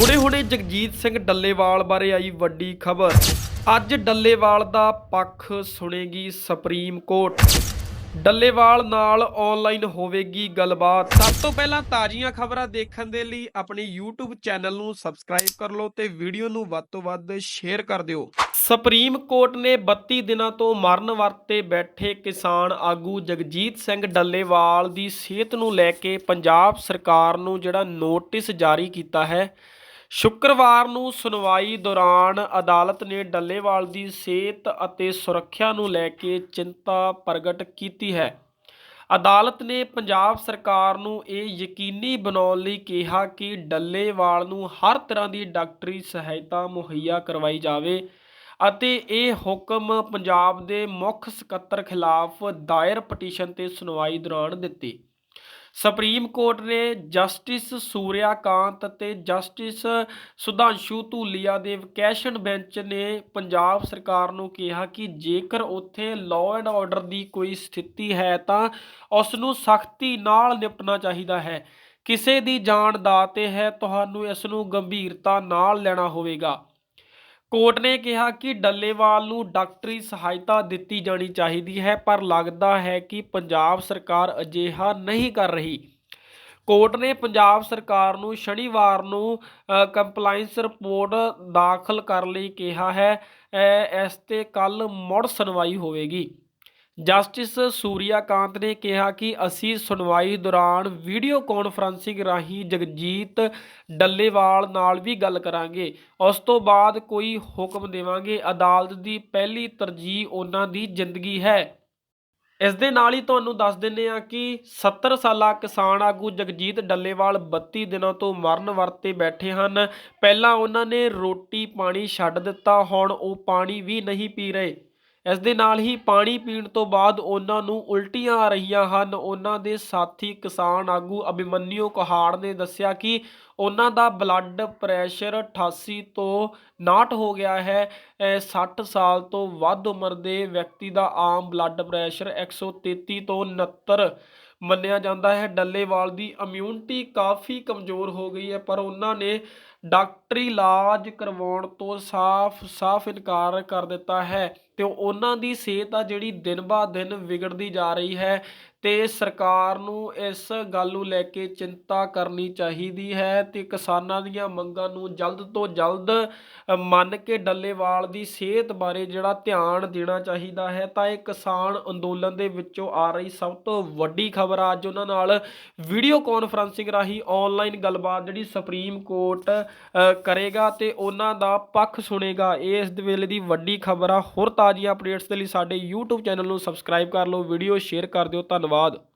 ਹੁਣੇ-ਹੁਣੇ ਜਗਜੀਤ ਸਿੰਘ ਡੱਲੇਵਾਲ ਬਾਰੇ ਆਈ ਵੱਡੀ ਖਬਰ। ਅੱਜ ਡੱਲੇਵਾਲ ਦਾ ਪੱਖ ਸੁਣੇਗੀ ਸੁਪਰੀਮ ਕੋਰਟ। ਡੱਲੇਵਾਲ ਨਾਲ ਆਨਲਾਈਨ ਹੋਵੇਗੀ ਗੱਲਬਾਤ। ਸਭ ਤੋਂ ਪਹਿਲਾਂ ਤਾਜ਼ੀਆਂ ਖਬਰਾਂ ਦੇਖਣ ਦੇ ਲਈ ਆਪਣੇ YouTube ਚੈਨਲ ਨੂੰ ਸਬਸਕ੍ਰਾਈਬ ਕਰ ਲਓ ਤੇ ਵੀਡੀਓ ਨੂੰ ਵੱਧ ਤੋਂ ਵੱਧ ਸ਼ੇਅਰ ਕਰ ਦਿਓ। ਸੁਪਰੀਮ ਕੋਰਟ ਨੇ 32 ਦਿਨਾਂ ਤੋਂ ਮਰਨ ਵਰਤੇ ਬੈਠੇ ਕਿਸਾਨ ਆਗੂ ਜਗਜੀਤ ਸਿੰਘ ਡੱਲੇਵਾਲ ਦੀ ਸਿਹਤ ਨੂੰ ਲੈ ਕੇ ਪੰਜਾਬ ਸਰਕਾਰ ਨੂੰ ਜਿਹੜਾ ਨੋਟਿਸ ਜਾਰੀ ਕੀਤਾ ਹੈ ਸ਼ੁੱਕਰਵਾਰ ਨੂੰ ਸੁਣਵਾਈ ਦੌਰਾਨ ਅਦਾਲਤ ਨੇ ਡੱਲੇਵਾਲ ਦੀ ਸਿਹਤ ਅਤੇ ਸੁਰੱਖਿਆ ਨੂੰ ਲੈ ਕੇ ਚਿੰਤਾ ਪ੍ਰਗਟ ਕੀਤੀ ਹੈ। ਅਦਾਲਤ ਨੇ ਪੰਜਾਬ ਸਰਕਾਰ ਨੂੰ ਇਹ ਯਕੀਨੀ ਬਣਾਉਣ ਲਈ ਕਿਹਾ ਕਿ ਡੱਲੇਵਾਲ ਨੂੰ ਹਰ ਤਰ੍ਹਾਂ ਦੀ ਡਾਕਟਰੀ ਸਹਾਇਤਾ ਮੁਹੱਈਆ ਕਰਵਾਈ ਜਾਵੇ ਅਤੇ ਇਹ ਹੁਕਮ ਪੰਜਾਬ ਦੇ ਮੁੱਖ ਸਕੱਤਰ ਖਿਲਾਫ ਦਾਇਰ ਪਟੀਸ਼ਨ ਤੇ ਸੁਣਵਾਈ ਦੌਰਾਨ ਦਿੱਤੇ। ਸੁਪਰੀਮ ਕੋਰਟ ਨੇ ਜਸਟਿਸ ਸੂਰਿਆਕਾਂਤ ਅਤੇ ਜਸਟਿਸ ਸੁਧਾਂਸ਼ੂ ਧੂਲੀਆ ਦੇ ਵਕੈਸ਼ਨ ਬੈਂਚ ਨੇ ਪੰਜਾਬ ਸਰਕਾਰ ਨੂੰ ਕਿਹਾ ਕਿ ਜੇਕਰ ਉੱਥੇ ਲਾਅ ਐਂਡ ਆਰਡਰ ਦੀ ਕੋਈ ਸਥਿਤੀ ਹੈ ਤਾਂ ਉਸ ਨੂੰ ਸਖਤੀ ਨਾਲ ਨਿਪਟਣਾ ਚਾਹੀਦਾ ਹੈ। ਕਿਸੇ ਦੀ ਜਾਨ ਦਾ ਤੇ ਹੈ, ਤੁਹਾਨੂੰ ਇਸ ਨੂੰ ਗੰਭੀਰਤਾ ਨਾਲ ਲੈਣਾ ਹੋਵੇਗਾ। ਕੋਰਟ ਨੇ ਕਿਹਾ ਕਿ ਡੱਲੇਵਾਲ ਨੂੰ ਡਾਕਟਰੀ ਸਹਾਇਤਾ ਦਿੱਤੀ ਜਾਣੀ ਚਾਹੀਦੀ ਹੈ, ਪਰ ਲੱਗਦਾ ਹੈ ਕਿ ਪੰਜਾਬ ਸਰਕਾਰ ਅਜਿਹਾ ਨਹੀਂ ਕਰ ਰਹੀ। ਕੋਰਟ ਨੇ ਪੰਜਾਬ ਸਰਕਾਰ ਨੂੰ ਸ਼ਨੀਵਾਰ ਨੂੰ ਕੰਪਲਾਈਂਸ ਰਿਪੋਰਟ ਦਾਖਲ ਕਰਨ ਲਈ ਕਿਹਾ ਹੈ ਇਸ ਤੇ ਕੱਲ ਮੁੜ ਸੁਣਵਾਈ ਹੋਵੇਗੀ। ਜਸਟਿਸ ਸੂਰਿਆਕਾਂਤ ਨੇ ਕਿਹਾ ਕਿ ਅਸੀਂ ਸੁਣਵਾਈ ਦੌਰਾਨ ਵੀਡੀਓ ਕਾਨਫਰੰਸਿੰਗ ਰਾਹੀਂ ਜਗਜੀਤ ਡੱਲੇਵਾਲ ਨਾਲ ਵੀ ਗੱਲ ਕਰਾਂਗੇ। ਉਸ ਤੋਂ ਬਾਅਦ ਕੋਈ ਹੁਕਮ ਦੇਵਾਂਗੇ। ਅਦਾਲਤ ਦੀ ਪਹਿਲੀ ਤਰਜੀਹ ਉਹਨਾਂ ਦੀ ਜ਼ਿੰਦਗੀ ਹੈ। ਇਸ ਦੇ ਨਾਲ ਹੀ ਤੁਹਾਨੂੰ ਦੱਸ ਦਿੰਨੇ ਆ ਕਿ 70 ਸਾਲਾ ਕਿਸਾਨ ਆਗੂ ਜਗਜੀਤ ਡੱਲੇਵਾਲ 32 ਦਿਨਾਂ ਤੋਂ ਮਰਨ ਵਰਤੇ ਬੈਠੇ ਹਨ। ਪਹਿਲਾਂ ਉਹਨਾਂ ਨੇ ਰੋਟੀ ਪਾਣੀ ਛੱਡ ਦਿੱਤਾ, ਹੁਣ ਉਹ ਪਾਣੀ ਵੀ ਨਹੀਂ ਪੀ ਰਹੇ। ਇਸ ਦੇ ਨਾਲ ਹੀ ਪਾਣੀ ਪੀਣ ਤੋਂ ਬਾਅਦ ਉਹਨਾਂ ਨੂੰ ਉਲਟੀਆਂ ਆ ਰਹੀਆਂ ਹਨ। ਉਹਨਾਂ ਦੇ ਸਾਥੀ ਕਿਸਾਨ ਆਗੂ ਅਭਿਮਨਿਊ ਕੁਹਾੜ ਨੇ ਦੱਸਿਆ ਕਿ ਉਹਨਾਂ ਦਾ ਬਲੱਡ ਪ੍ਰੈਸ਼ਰ 88 ਤੋਂ 69 ਹੋ ਗਿਆ ਹੈ। ਇਹ 60 ਸਾਲ ਤੋਂ ਵੱਧ ਉਮਰ ਦੇ ਵਿਅਕਤੀ ਦਾ ਆਮ ਬਲੱਡ ਪ੍ਰੈਸ਼ਰ 133 ਤੋਂ 69 ਮੰਨਿਆ ਜਾਂਦਾ ਹੈ। ਡੱਲੇਵਾਲ ਦੀ ਇਮਿਊਨਿਟੀ ਕਾਫੀ ਕਮਜ਼ੋਰ ਹੋ ਗਈ ਹੈ, ਪਰ ਉਹਨਾਂ ਨੇ ਡਾਕਟਰੀ ਇਲਾਜ ਕਰਵਾਉਣ ਤੋਂ ਸਾਫ਼-ਸਾਫ਼ ਇਨਕਾਰ ਕਰ ਦਿੱਤਾ ਹੈ ਤੇ ਉਹਨਾਂ ਦੀ ਸਿਹਤ ਆ ਜਿਹੜੀ ਦਿਨ ਬਾ ਦਿਨ ਵਿਗੜਦੀ ਜਾ ਰਹੀ ਹੈ। ਤੇ ਸਰਕਾਰ ਨੂੰ ਇਸ ਗੱਲ ਨੂੰ ਲੈ ਕੇ ਚਿੰਤਾ ਕਰਨੀ ਚਾਹੀਦੀ ਹੈ ਅਤੇ ਕਿਸਾਨਾਂ ਦੀਆਂ ਮੰਗਾਂ ਨੂੰ ਜਲਦ ਤੋਂ ਜਲਦ ਮੰਨ ਕੇ ਡੱਲੇਵਾਲ ਦੀ ਸਿਹਤ ਬਾਰੇ ਜਿਹੜਾ ਧਿਆਨ ਦੇਣਾ ਚਾਹੀਦਾ ਹੈ, ਤਾਂ ਇਹ ਕਿਸਾਨ ਅੰਦੋਲਨ ਦੇ ਵਿੱਚੋਂ ਆ ਰਹੀ ਸਭ ਤੋਂ ਵੱਡੀ ਖਬਰ ਅੱਜ ਉਹਨਾਂ ਨਾਲ ਵੀਡੀਓ ਕਾਨਫਰੰਸਿੰਗ ਰਾਹੀਂ ਆਨਲਾਈਨ ਗੱਲਬਾਤ ਜਿਹੜੀ ਸੁਪਰੀਮ ਕੋਰਟ ਕਰੇਗਾ ਤੇ ਉਹਨਾਂ ਦਾ ਪੱਖ ਸੁਣੇਗਾ। ਇਹ ਇਸ ਵੇਲੇ ਦੀ ਵੱਡੀ ਖਬਰ ਆ। ਹੋਰ ਤਾਜ਼ੀਆਂ ਅਪਡੇਟਸ ਦੇ ਲਈ ਸਾਡੇ YouTube ਚੈਨਲ ਨੂੰ ਸਬਸਕ੍ਰਾਈਬ ਕਰ ਲਓ, ਵੀਡੀਓ ਸ਼ੇਅਰ ਕਰ ਦਿਓ। ਧੰਨਵਾਦ। ਤੋਂ ਬਾਅਦ